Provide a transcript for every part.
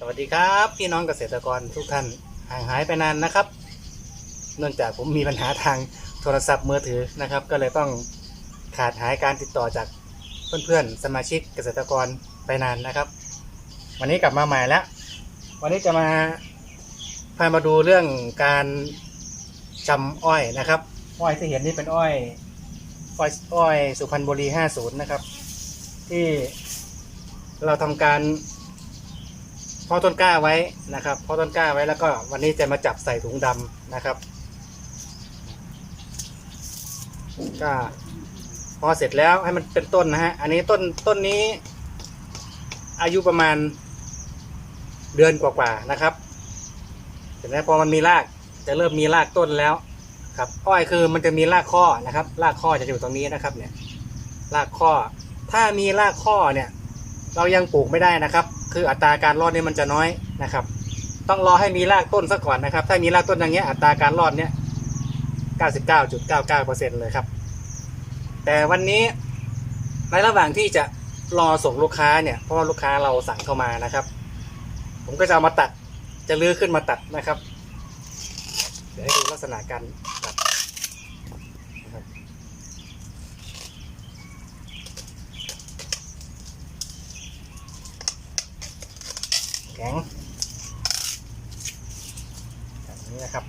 สวัสดีครับพี่น้องเกษตรกรทุกท่านห่างหายไปนานนะครับ เนื่องจากผมมีปัญหาทางโทรศัพท์มือถือนะครับ ก็เลยต้องขาดหายการติดต่อจากเพื่อนๆสมาชิกเกษตรกรไปนานนะครับ วันนี้กลับมาใหม่แล้ว วันนี้จะมาพามาดูเรื่องการจำอ้อยนะครับ อ้อยที่เห็นนี่เป็นอ้อยอ้อยอ้อยสุพรรณบุรี 50 นะครับ ที่เราทำการ พาะต้นกล้าไว้นะครับพาะต้นกล้าไว้แล้วก็วันนี้จะมาจับใส่ถุงดำนะครับก็พอเสร็จแล้วให้มันเป็นต้นนะฮะ อันนี้ต้นต้นนี้ อายุประมาณเดือนกว่าๆนะครับ เห็นไหมพอมันมีรากจะเริ่มมีรากต้นแล้วครับ อ้อยคือมันจะมีรากข้อนะครับ รากข้อจะอยู่ตรงนี้นะครับ เนี่ย รากข้อ ถ้ามีรากข้อเนี่ย เรายังปลูกไม่ได้นะครับ คืออัตราการรอดเนี่ยมันจะน้อยนะครับ ต้องรอให้มีรากต้นซะก่อนนะครับ ถ้ามีรากต้นอย่างเงี้ยอัตราการรอดเนี่ย99.99%เลยครับ แต่วันนี้ในระหว่างที่จะรอส่งลูกค้าเนี่ยเพราะว่าลูกค้าเราสั่งเข้ามานะครับ ผมก็จะเอามาตัดจะลื้อขึ้นมาตัดนะครับ เดี๋ยวให้ดูลักษณะการตัดนะครับ แข็ งแบบนี้นะครับ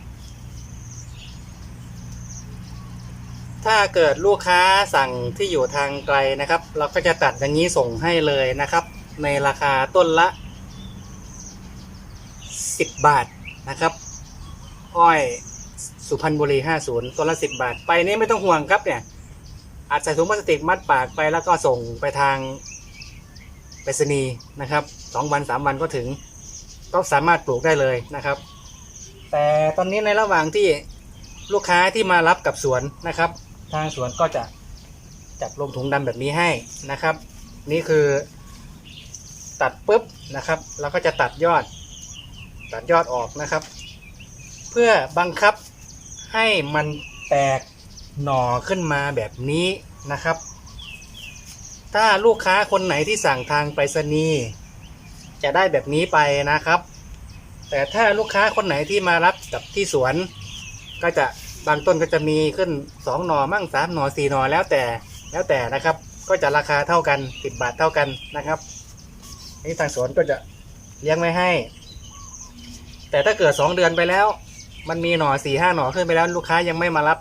ถ้าเกิดลูกค้าสั่งที่อยู่ทางไกลนะครับ เราก็จะตัดอย่างนี้ส่งให้เลยนะครับ ในราคาต้นละ 10 บาทนะครับ อ้อยสุพรรณบุรี 50 ต้นละ 10 บาท ไปนี้ไม่ต้องห่วงครับเนี่ยอาจใส่ถุงพลาสติกมัดปากไปแล้วก็ส่งไปทาง ไปรษณีย์นะครับสองวันสามวันก็ถึง ก็สามารถปลูกได้เลยนะครับ แต่ตอนนี้ในระหว่างที่ลูกค้าที่มารับกับสวนนะครับ ทางสวนก็จะจัดลงถุงดำแบบนี้ให้นะครับ นี่คือตัดปุ๊บนะครับเราก็จะตัดยอด ตัดยอดออกนะครับ เพื่อบังคับให้มันแตกหน่อขึ้นมาแบบนี้นะครับ ถ้าลูกค้าคนไหนที่สั่งทางไปรษณีย์จะได้แบบนี้ไปนะครับ แต่ถ้าลูกค้าคนไหนที่มารับกับที่สวน ก็จะบางต้นก็จะมีขึ้นสองหน่อมั่งสามหน่อสี่หน่อแล้วแต่แล้วแต่นะครับ ก็จะราคาเท่ากันสิบบาทเท่ากันนะครับนี่ทางสวนก็จะเลี้ยงไว้ให้ แต่ถ้าเกิดสองเดือนไปแล้ว มันมีหน่อสี่ห้าหน่อขึ้นไปแล้วลูกค้ายังไม่มารับ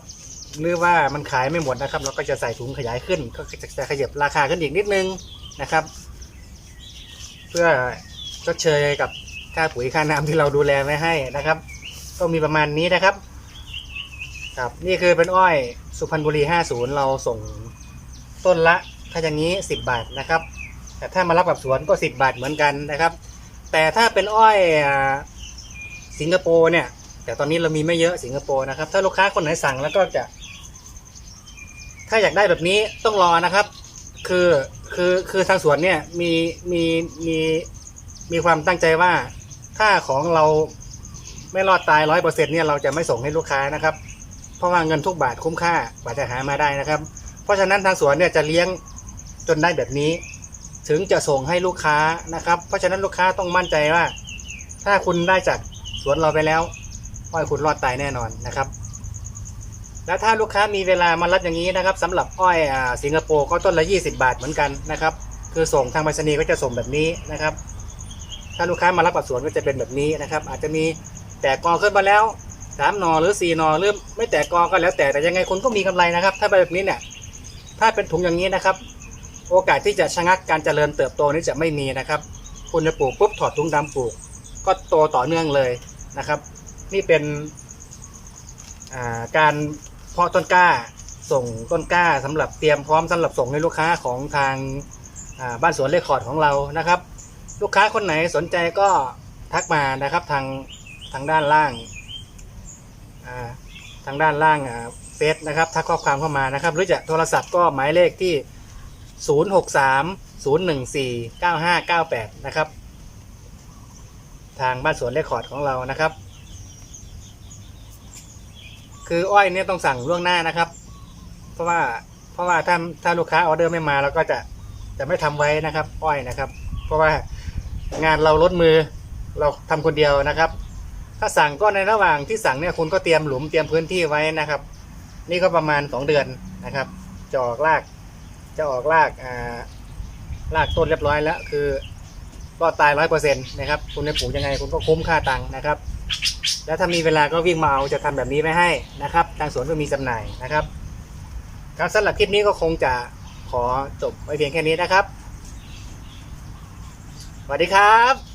หรือว่ามันขายไม่หมดนะครับ เราก็จะใส่ถุงขยายขึ้น ก็จะขยับราคาขึ้นอีกนิดนึงนะครับ เพื่อชดเชยกับค่าปุ๋ยค่าน้ำที่เราดูแลไว้ให้นะครับ ก็มีประมาณนี้นะครับ ครับนี่คือเป็นอ้อยสุพรรณบุรี 50 เราส่งต้นละถ้าอย่างนี้ 10 บาทนะครับ แต่ถ้ามารับกับสวนก็ 10 บาทเหมือนกันนะครับ แต่ถ้าเป็นอ้อยสิงคโปร์เนี่ยแต่ตอนนี้เรามีไม่เยอะสิงคโปร์นะครับ ถ้าลูกค้าคนไหนสั่งแล้วก็จะ ถ้าอยากได้แบบนี้ต้องรอนะครับ คือคือคือทางสวนเนี่ยมีมีมีมีความตั้งใจว่า ถ้าของเราไม่รอดตายร้อยเปอร์เซ็นเนี่ยเราจะไม่ส่งให้ลูกค้านะครับ เพราะว่าเงินทุกบาทคุ้มค่ากว่าจะหามาได้นะครับ เพราะฉะนั้นทางสวนเนี่ยจะเลี้ยงจนได้แบบนี้ ถึงจะส่งให้ลูกค้านะครับ เพราะฉะนั้นลูกค้าต้องมั่นใจว่า ถ้าคุณได้จากสวนเราไปแล้วอ้อยคุณรอดตายแน่นอนนะครับ แล้วถ้าลูกค้ามีเวลามารับอย่างนี้นะครับสำหรับอ้อยอ่าสิงคโปร์ก็ต้นละ 20 บาทเหมือนกันนะครับ คือส่งทางไปรษณีย์ก็จะส่งแบบนี้นะครับ ถ้าลูกค้ามารับกับสวนก็จะเป็นแบบนี้นะครับ อาจจะมีแตกกอขึ้นมาแล้วสามนอหรือสี่นอหรือไม่แตกกอก็แล้วแต่แต่ยังไงคุณก็มีกำไรนะครับ ถ้าแบบนี้เนี่ยถ้าเป็นถุงอย่างนี้นะครับ โอกาสที่จะชะงักการเจริญเติบโตนี้จะไม่มีนะครับ คุณจะปลูกปุ๊บถอดถุงดำปลูก ก็โตต่อเนื่องเลยนะครับ นี่เป็นาการ เพาะต้นกล้าส่งต้นกล้าสำหรับเตรียมพร้อมสำหรับส่งให้ลูกค้าของทางบ้านสวนเลคคอร์ดของเรานะครับ ลูกค้าคนไหนสนใจก็ทักมานะครับทางทางด้านล่างทางด้านล่างเฟซนะครับทักข้อความเข้ามานะครับ หรือจะโทรศัพท์ก็หมายเลขที่ 063 014 9598 นะครับ ทางบ้านสวนเลคคอร์ดของเรานะครับ คืออ้อยเนี่ยต้องสั่งล่วงหน้านะครับ เพราะว่าเพราะว่าถ้าถ้าลูกค้าออเดอร์ไม่มาเราก็จะจะไม่ทำไว้นะครับ อ้อยนะครับ เพราะว่างานเราลดมือเราทำคนเดียวนะครับ ถ้าสั่งก็ในระหว่างที่สั่งเนี่ยคุณก็เตรียมหลุมเตรียมพื้นที่ไว้นะครับ นี่ก็ประมาณสองเดือนนะครับจะออกรากจะออกรากอ่ารากต้นเรียบร้อยแล้ว คือก็ตายร้อยเปอร์เซ็นต์นะครับ คุณไปปลูกยังไงคุณก็คุ้มค่าตังค์นะครับ แล้วถ้ามีเวลาก็วิ่งมาเอาจะทำแบบนี้ไว้ให้นะครับ ทางสวนก็มีจำหน่ายนะครับ ครับสำหรับคลิปนี้ก็คงจะขอจบไว้เพียงแค่นี้นะครับสวัสดีครับ